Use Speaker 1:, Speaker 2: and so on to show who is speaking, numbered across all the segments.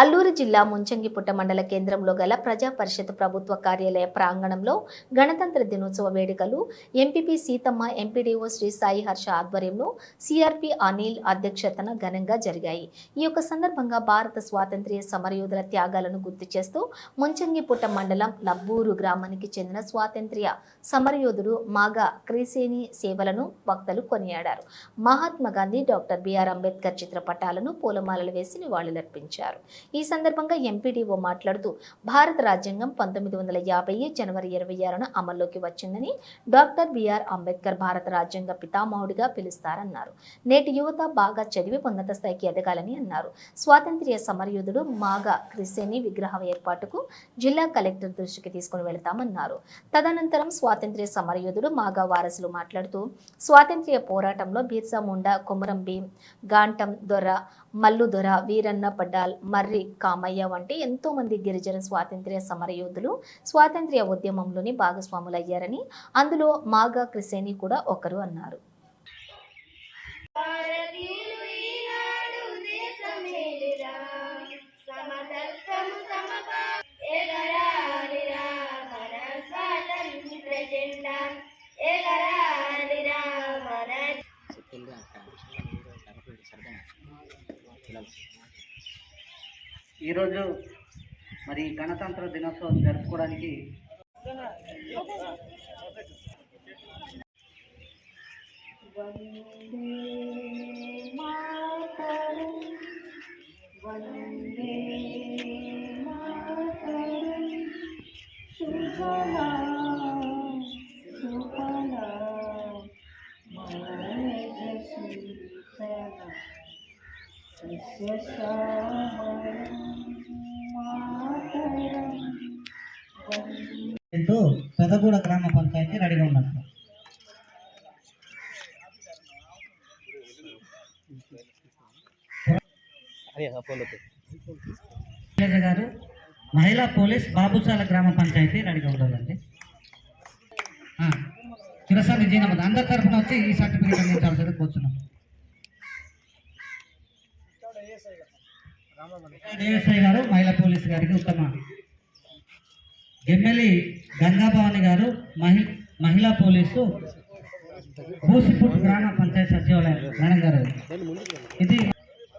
Speaker 1: అల్లూరు జిల్లా ముంచంగిపుట్ట మండల కేంద్రంలో గల ప్రజా పరిషత్ ప్రభుత్వ కార్యాలయ ప్రాంగణంలో గణతంత్ర దినోత్సవ వేడుకలు ఎంపీపీ సీతమ్మ ఎంపీడీఓ శ్రీ సాయి హర్ష ఆధ్వర్యంలో సిఆర్పి అనిల్ అధ్యక్షతన ఘనంగా జరిగాయి. ఈ యొక్క సందర్భంగా భారత స్వాతంత్ర్య సమరయోధుల త్యాగాలను గుర్తు చేస్తూ ముంచంగిపుట్ట మండలం లబ్బూరు గ్రామానికి చెందిన స్వాతంత్ర్య సమరయోధుడు మాగా క్రీసేని సేవలను వక్తలు కొనియాడారు. మహాత్మా గాంధీ డాక్టర్ బిఆర్ అంబేద్కర్ చిత్రపటాలను పూలమాలలు వేసి నివాళులర్పించారు. ఈ సందర్భంగా ఎంపీడీఓ మాట్లాడుతూ భారత రాజ్యాంగం పంతొమ్మిది వందల యాభై జనవరి ఇరవై ఆరున అమల్లోకి వచ్చిందని డాక్టర్ బిఆర్ అంబేద్కర్ భారత రాజ్యాంగ పితామహుడిగా పిలుస్తారన్నారు. నేటి యువత బాగా చదివి ఉన్నత స్థాయికి ఎదగాలని అన్నారు. స్వాతంత్ర్య సమరయోధుడు మాగా క్రిసేని విగ్రహం ఏర్పాటుకు జిల్లా కలెక్టర్ దృష్టికి తీసుకుని వెళతామన్నారు. తదనంతరం స్వాతంత్ర్య సమరయోధుడు మాగా వారసులు మాట్లాడుతూ స్వాతంత్ర్య పోరాటంలో బీర్సా ముండా కొమరం భీం గాంటం దొర మల్లు దొర వీరన్న పడ్డాల్ మర్రి కామయ్య వంటి ఎంతో మంది గిరిజన స్వాతంత్ర్య సమరయోధులు స్వాతంత్ర్య ఉద్యమంలోని భాగస్వాములయ్యారని అందులో మాగా క్రిసేని కూడా ఒకరు అన్నారు.
Speaker 2: భారతీయులు
Speaker 3: ఈరోజు మరి గణతంత్ర దినోత్సవం జరుపుకోవడానికి ఎంతో పెదగూడ గ్రామ పంచాయతీ రెడీగా. శైలజ గారు మహిళా పోలీస్ బాబుసాల గ్రామ పంచాయతీ రెడీగా ఉండాలండి. చిరసాని జీనమది. అందరి తరఫున వచ్చి ఈ సర్టిఫికేట్ అందించాల్సింది కూర్చున్నాం. ఏఎస్ఐ గారు మహిళా పోలీస్ గారికి ఉత్తమ ఎమ్మెల్యే గంగాభవాని గారు మహి మహిళా పోలీసు భూసిపూట్ గ్రామ పంచాయతీ సచివాలయం మేడం గారు. ఇది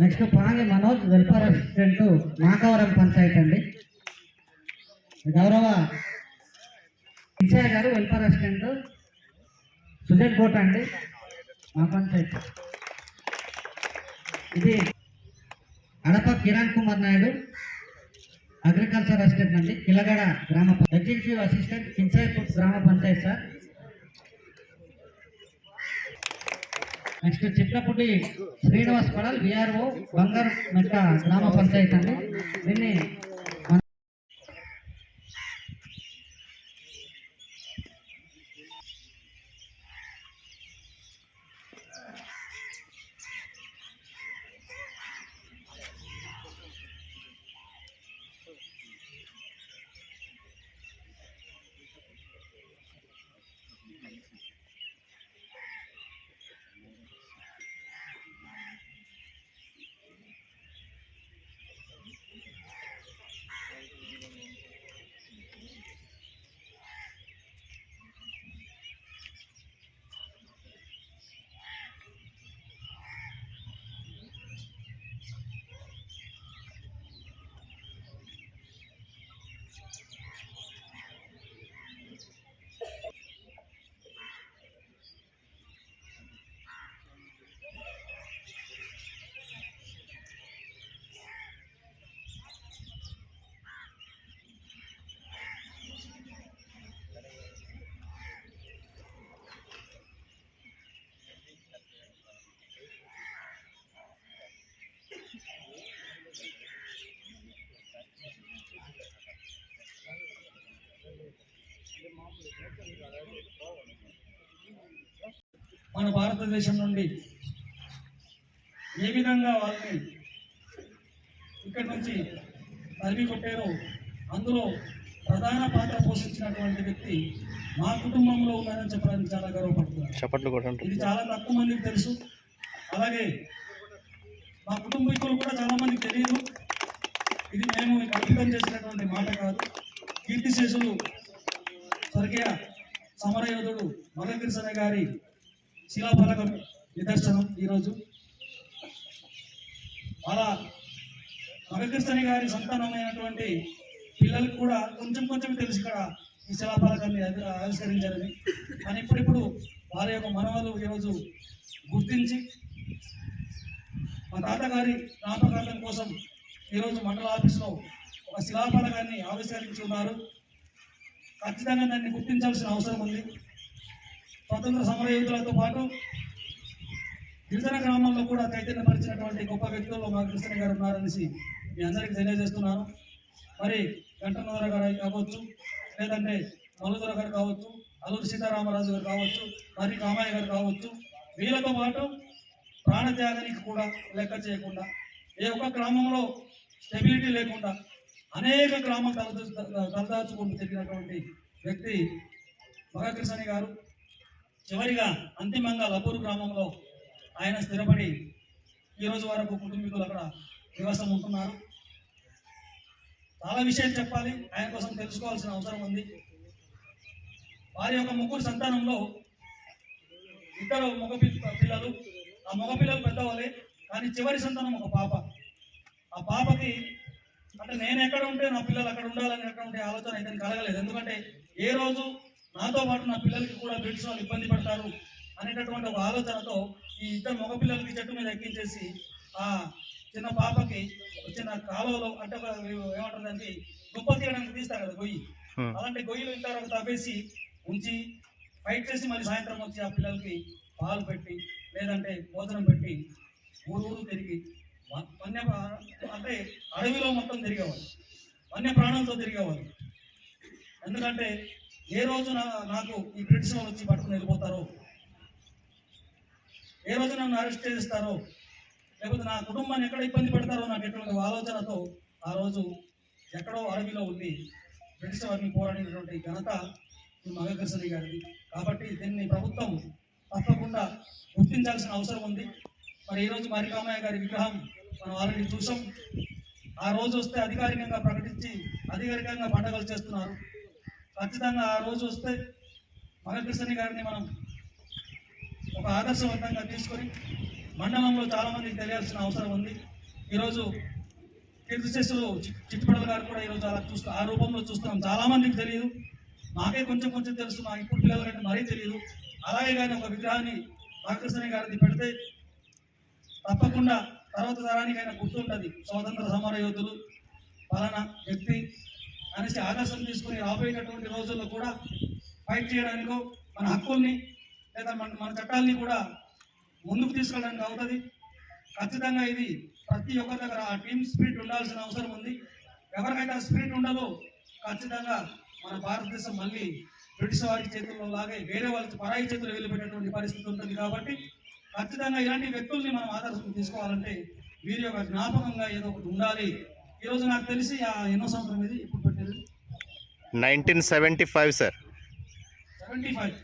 Speaker 3: next Pangi Manoj welfare assistant Makavaram panchayat అండి. గౌరవ ఇన్ఛార్జ్ గారు వెల్ఫేర్ అసిస్టెంట్ సుజన్ కోట అండి. మా పంచాయతీ. ఇది అడప కిరణ్ కుమార్ నాయుడు అగ్రికల్చర్ అసిస్టెంట్ అండి. కిలగడ గ్రామ ఎగ్జిక్యూటివ్ అసిస్టెంట్ కిన్సాయిపూర్ గ్రామ panchayat sir. Next Chitlaputti Srinivas Padal VRO Bangaru Metta గ్రామ పంచాయత్ అండి. దీన్ని మన-
Speaker 4: మన భారతదేశం నుండి ఏ విధంగా వాళ్ళని ఇక్కడి నుంచి తరిమి కొట్టారో అందులో ప్రధాన పాత్ర పోషించినటువంటి వ్యక్తి మా కుటుంబంలో ఉన్నారని చెప్పడానికి చాలా గర్వపడుతున్నాను.
Speaker 5: చప్పట్లు కొట్టండి.
Speaker 4: ఇది చాలా తక్కువ మందికి తెలుసు. అలాగే మా కుటుంబీకులు కూడా చాలా మందికి తెలియదు. ఇది మేము కల్పితం చేసినటువంటి మాట కాదు. కీర్తిశేషులు స్వర్గీయ సమరయోధుడు మగకృష్ణ గారి శిలాఫలకం నిదర్శనం ఈరోజు. అలా మగకృష్ణ గారి సంతానమైనటువంటి పిల్లలకు కూడా కొంచెం కొంచెం తెలుసు ఇక్కడ ఈ శిలాఫలకాన్ని ఆవిష్కరించారని. కానీ ఇప్పుడిప్పుడు వారి యొక్క మనవలు ఈరోజు గుర్తించి మా తాతగారి జ్ఞాపకార్థం కోసం ఈరోజు మండల ఆఫీసులో ఒక శిలాఫలకాన్ని ఆవిష్కరించి ఉన్నారు. ఖచ్చితంగా దాన్ని గుర్తించాల్సిన అవసరం ఉంది. స్వతంత్ర సమరయోధులతో పాటు గిరిజన గ్రామంలో కూడా చైతన్యపరిచినటువంటి గొప్ప వ్యక్తుల్లో మా కృష్ణ గారు ఉన్నారనేసి మీ అందరికీ తెలియజేస్తున్నాను. మరి గంటన్నర గారు కావచ్చు లేదంటే మల్లుదర గారు కావచ్చు అల్లూరు సీతారామరాజు గారు కావచ్చు మరి కామయ్య గారు కావచ్చు వీళ్ళతో పాటు ప్రాణత్యాగానికి కూడా లెక్క చేయకుండా ఏ ఒక్క గ్రామంలో స్టెబిలిటీ లేకుండా అనేక గ్రామాలు తలదా తలదాచుకుంటూ తిరిగినటువంటి వ్యక్తి మగకృష్ణ గారు. చివరిగా అంతిమంగా లపూరు గ్రామంలో ఆయన స్థిరపడి ఈ రోజు వరకు కుటుంబీకులు అక్కడ నివాసం ఉంటున్నారు. చాలా విషయాలు చెప్పాలి ఆయన కోసం తెలుసుకోవాల్సిన అవసరం ఉంది. వారి యొక్క ముగ్గురు సంతానంలో ఇద్దరు మగ పిల్లలు. ఆ మగ పిల్లలు పెద్దవాళ్ళే కానీ చివరి సంతానం ఒక పాప. ఆ పాపకి అంటే నేను ఎక్కడ ఉంటే నా పిల్లలు అక్కడ ఉండాలనేటువంటి ఆలోచన అయితే కలగలేదు. ఎందుకంటే ఏ రోజు నాతో పాటు నా పిల్లలకి కూడా బ్రిటిష్ వాళ్ళు ఇబ్బంది పడతారు అనేటటువంటి ఒక ఆలోచనతో ఈ ఇద్దరు మగ పిల్లలకి చెట్టు మీద ఎక్కించేసి ఆ చిన్న పాపకి చిన్న కాలువలో అంటే ఏమంటుందంటే దుప్ప తీయడానికి తీస్తారు కదా గొయ్యి. అలాంటి గొయ్యిలు ఇంత వరకు తవ్వేసి ఉంచి ఫైట్ చేసి మళ్ళీ సాయంత్రం వచ్చి ఆ పిల్లలకి పాలు పెట్టి లేదంటే భోజనం పెట్టి ఊరు ఊరు తిరిగి వన్య అంటే అడవిలో మొత్తం తిరిగేవాళ్ళు వన్య ప్రాణాలతో తిరిగేవాళ్ళు ఎందుకంటే ఏ రోజు నాకు ఈ బ్రిటిష్ వాళ్ళు వచ్చి పట్టుకుని వెళ్ళిపోతారో ఏ రోజు నన్ను అరెస్ట్ చేస్తారో లేకపోతే నా కుటుంబాన్ని ఎక్కడ ఇబ్బంది పెడతారో నాకు ఎటువంటి ఆలోచనతో ఆ రోజు ఎక్కడో అడవిలో ఉండి బ్రిటిష్ వారిని పోరాడినటువంటి ఘనత ఈ మగకృష్ణ గారిది. కాబట్టి దీన్ని ప్రభుత్వం తప్పకుండా గుర్తించాల్సిన అవసరం ఉంది. మరి ఈరోజు మరికామయ్య గారి విగ్రహం మనం ఆల్రెడీ చూసాం. ఆ రోజు వస్తే అధికారికంగా ప్రకటించి అధికారికంగా పండుగలు చేస్తున్నారు. ఖచ్చితంగా ఆ రోజు వస్తే మగకృష్ణ గారిని మనం ఒక ఆదర్శవంతంగా తీసుకొని మండలంలో చాలామందికి తెలియాల్సిన అవసరం ఉంది. ఈరోజు కీర్తిశేషులు చిట్టుపడల గారు కూడా ఈరోజు అలా చూస్తూ ఆ రూపంలో చూస్తున్నాం. చాలామందికి తెలియదు. నాకే కొంచెం కొంచెం తెలుసు. మా ఇప్పుడు పిల్లల కంటే మరీ తెలియదు. అలాగే కానీ ఒక విగ్రహాన్ని బాలకృష్ణ గారిని పెడితే తప్పకుండా తర్వాత తరానికైనా గుర్తుంటుంది. స్వాతంత్ర సమర యోధులు పలానా వ్యక్తి అనేసి ఆదర్శం తీసుకుని రాబోయేటటువంటి రోజుల్లో కూడా ఫైట్ చేయడానికో మన హక్కుల్ని లేదా మన మన చట్టాలని కూడా ముందుకు తీసుకెళ్ళడానికి అవుతుంది. ఖచ్చితంగా ఇది ప్రతి ఒక్కరి దగ్గర ఆ టీమ్ స్పిరిట్ ఉండాల్సిన అవసరం ఉంది. ఎవరికైతే ఆ స్పిరిట్ ఉండదో ఖచ్చితంగా మన భారతదేశం మళ్ళీ బ్రిటిష్ వారి చేతుల్లో లాగే వేరే వాళ్ళ పరాయి చేతులు వెళ్ళిపోయినటువంటి పరిస్థితి ఉంటుంది కాబట్టి ఖచ్చితంగా ఇలాంటి వ్యక్తుల్ని మనం ఆదర్శం తీసుకోవాలంటే వీరి యొక్క జ్ఞాపకంగా ఏదో ఒకటి ఉండాలి. ఈరోజు నాకు తెలిసి ఆ ఎన్నో సంవత్సరం ఇది ఇప్పుడు పెట్టేది?
Speaker 5: Nineteen seventy five sir.
Speaker 4: Seventy five.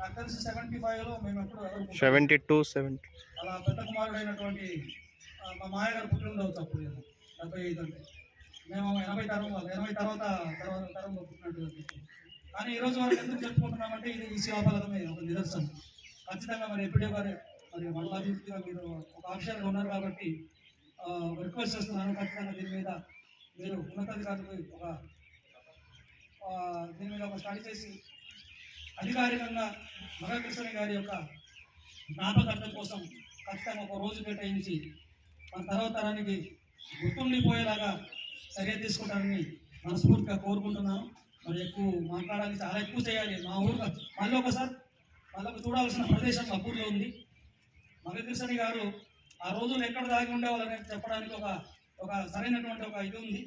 Speaker 4: నాకు తెలిసి సెవెంటీ ఫైవ్లో మేము ఎప్పుడు
Speaker 5: సెవెంటీ టూ సెవెంటీ.
Speaker 4: అలా పెద్ద కుమారుడైనటువంటి మా మాయగారు పుట్టినరోజు అప్పుడు డెబ్బై ఐదు అంటే. మేము ఎనభై తరం వాళ్ళు ఎనభై తర్వాత తర్వాత తరంలో పుట్టినటువంటి కానీ ఈ రోజు వరకు ఎందుకు చెప్పుకుంటున్నామంటే ఇది ఈ శివఫలకమే ఒక నిదర్శనం. ఖచ్చితంగా మరి ఎప్పుడే గారు మరి మండలాభివృద్ధిగా మీరు ఒక ఆప్షన్లో ఉన్నారు కాబట్టి రిక్వెస్ట్ చేస్తున్నాను ఖచ్చితంగా దీని మీద మీరు ఉన్నతాధికారులకు ఒక దీని మీద ఒక స్టడీ చేసి అధికారికంగా మగకృష్ణ గారి యొక్క జ్ఞాపకార్థం కోసం ఖచ్చితంగా ఒక రోజు కేటాయించి మన తర్వాత తరానికి గుర్తుండిపోయేలాగా చర్య తీసుకుంటారని మనస్ఫూర్తిగా కోరుకుంటున్నాను. మరి ఎక్కువ మాట్లాడాలి చాలా ఎక్కువ చేయాలి. మా ఊరు మళ్ళీ ఒకసారి మళ్ళీ ఒక చూడాల్సిన ప్రదేశం మా ఊర్లో ఉంది. మగకృష్ణ గారు ఆ రోజులు ఎక్కడ దాగి ఉండేవాళ్ళని చెప్పడానికి ఒక ఒక సరైనటువంటి ఒక ఇది ఉంది.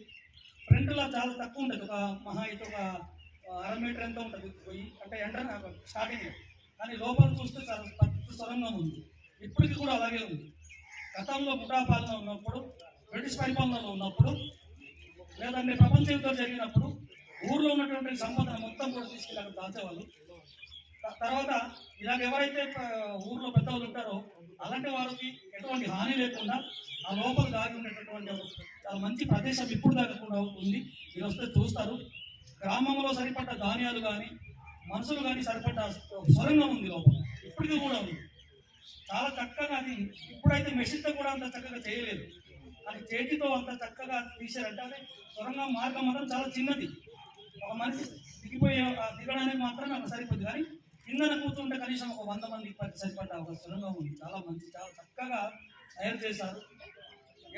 Speaker 4: ఫ్రంట్లో చాలా తక్కువ ఉంటుంది. ఒక మహా అయితే ఒక అర మీటర్ ఎంత ఉంటుంది. పోయి అంటే ఎంటర్ స్టార్టింగ్ కానీ లోపల చూస్తే చాలా తక్కువ ఉంది. ఇప్పటికీ కూడా అలాగే ఉంది. గతంలో ముఠాపాలన ఉన్నప్పుడు బ్రిటిష్ పరిపాలనలో ఉన్నప్పుడు లేదంటే ప్రపంచ యుద్ధం జరిగినప్పుడు ఊర్లో ఉన్నటువంటి సంపదను మొత్తం కూడా తీసుకెళ్ళి అక్కడ దాచేవాళ్ళు. తర్వాత ఇలాగ ఎవరైతే ఊర్లో పెద్దలు ఉంటారో అలాంటి వారికి ఎటువంటి హాని లేకుండా ఆ లోపల దాగి ఉండేటటువంటి చాలా మంచి ప్రదేశం ఇప్పుడు దాకా కూడా ఉంది. మీరు వస్తే చూస్తారు. గ్రామంలో సరిపడ్డ ధాన్యాలు కానీ మనుషులు కానీ సరిపడ్డ సొరంగం ఉంది లోపల. ఇప్పటికీ కూడా ఉంది. చాలా చక్కగా అది ఇప్పుడైతే మెషిన్తో కూడా అంత చక్కగా చేయలేదు. అది చేతితో అంత చక్కగా తీశారంటే అది సొరంగం మార్గం మాత్రం చాలా చిన్నది. ఒక మనిషి దిగిపోయే దిగడానికి మాత్రం అక్కడ సరిపోద్ది కానీ కిందన కూర్చుంటే కనీసం ఒక వంద మంది పది సరిపడ్డ ఒక సొరంగం ఉంది. చాలా మంచి చాలా చక్కగా తయారు చేశారు.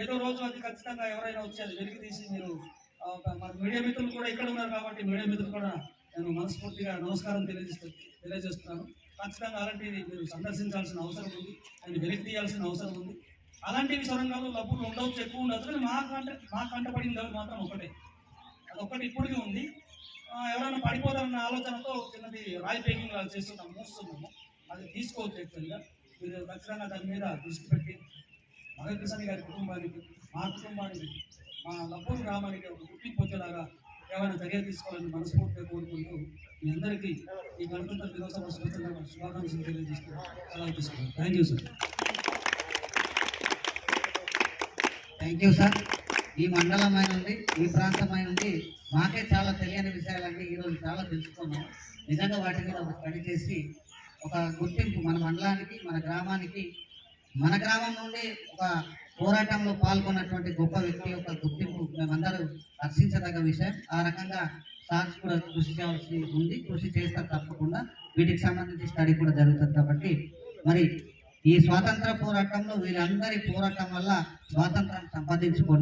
Speaker 4: ఏదో రోజు అది ఖచ్చితంగా ఎవరైనా వచ్చి అది వెలికి తీసి మీరు ఒక మన మీడియా మిత్రులు కూడా ఇక్కడ ఉన్నారు కాబట్టి మీడియా మిత్రులు కూడా నేను మనస్ఫూర్తిగా నమస్కారం తెలియజేస్తూ తెలియజేస్తున్నాను. ఖచ్చితంగా అలాంటివి మీరు సందర్శించాల్సిన అవసరం ఉంది. ఆయన వెలికి తీయాల్సిన అవసరం ఉంది. అలాంటివి సొరంగాలు లబ్బులు ఉండవచ్చు ఎక్కువ ఉండదు. కానీ మా కంట మా కంటపడింది మాత్రం ఒకటే. అదొకటి ఇప్పటికీ ఉంది. ఎవరైనా పడిపోతారన్న ఆలోచనతో చిన్నది రాయి పేకింగ్ వాళ్ళు చేస్తున్నాం మూస్తున్నాము. అది తీసుకోవచ్చు యాక్చువల్గా మీరు ఖచ్చితంగా దాని మీద దృష్టి పెట్టి మగకృష్ణ గారి కుటుంబానికి మా కుటుంబానికి మా లబ్బూరు గ్రామానికి ఒక గుర్తింపు వచ్చేలాగా ఏమైనా చర్య తీసుకోవాలని మనస్ఫూర్తిగా కోరుకుంటూ మీ అందరికీ ఈ గణతంత్ర దినోత్సవ శుభాకాంక్షలు శుభాకాంక్షలు తెలియజేస్తూ సెలవు thank you sir
Speaker 3: thank you sir ఈ మండలమై ఉంది ఈ ప్రాంతమై ఉంది మాకే చాలా తెలియని విషయాలన్నీ ఈరోజు చాలా తెలుసుకున్నాం. నిజంగా వాటి మీద ఒక స్టడీ చేసి ఒక గుర్తింపు మన మండలానికి మన గ్రామానికి మన గ్రామం నుండి ఒక పోరాటంలో పాల్గొన్నటువంటి గొప్ప వ్యక్తి యొక్క గుర్తింపు మేమందరూ హర్షించదగ్గ విషయం. ఆ రకంగా సార్స్ కూడా కృషి చేయాల్సి ఉంది. కృషి చేస్తారు తప్పకుండా వీటికి సంబంధించి స్టడీ కూడా జరుగుతుంది కాబట్టి మరి ఈ స్వాతంత్ర పోరాటంలో వీరందరి పోరాటం వల్ల స్వాతంత్రం సంపాదించుకున్నాం.